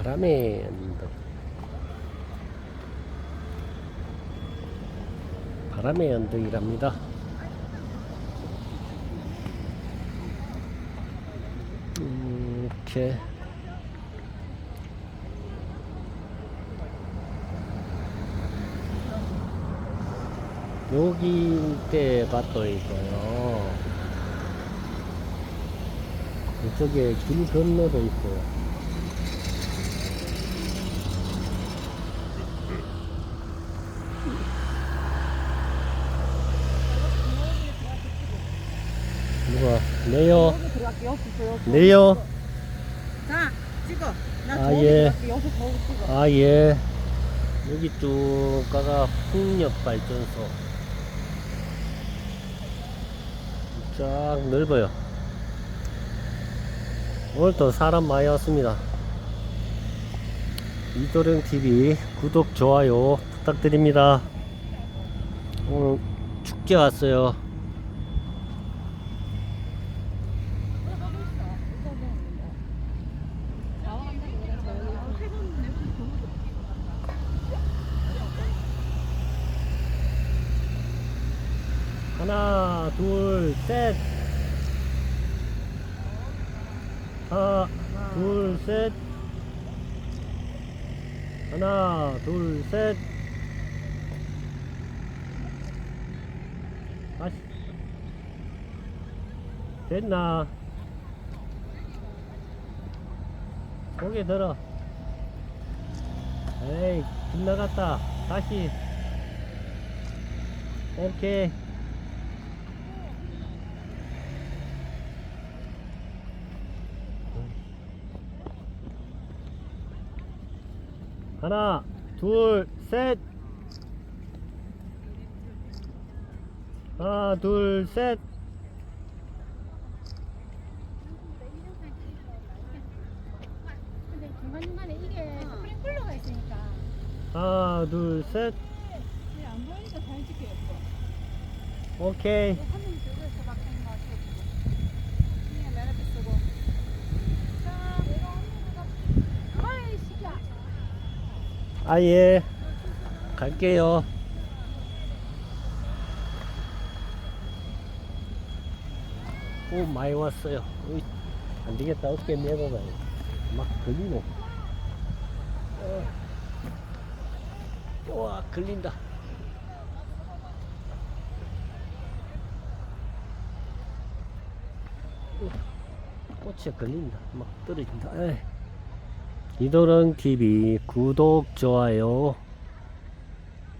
바람의 언덕 바람의 언덕이랍니다. 음, 이렇게. 여기 때가 또 있고요. 이쪽에 길 건너도 있고 여기 들어갈게 여기 있어 여기 네요 자 찍어 나 아, 저기 예. 들어갈게 여기서 거기 찍어 아, 예. 여기 쭉 가가 풍력발전소. 쫙 넓어요. 오늘도 사람 많이 왔습니다. 이도령TV 구독, 좋아요 부탁드립니다. 오늘 축제 왔어요. 하나, 둘, 셋. 하나, 둘, 셋. 하나, 둘, 셋. 다시. 됐나? 고개 들어. 에이, 빗나갔다. 다시. 오케이. 하나, 둘, 셋. 하나, 둘, 셋. 근데 중간중간에 이게 스프링클러가 있으니까 하나, 둘, 셋. 이게 안 보이니까 사진 오케이. 한명 들고서 막 하는 거 같아요. 그냥 맨 앞에 쓰고. 자, 내가 언니가 아이 시기야. 아, 예. 갈게요. 오, 많이 왔어요. 으이, 안 되겠다. 어떻게 내려가요. 막 걸리네. 어. 와, 걸린다. 꽃에 걸린다. 막 떨어진다. 에이. 이도령 TV 구독, 좋아요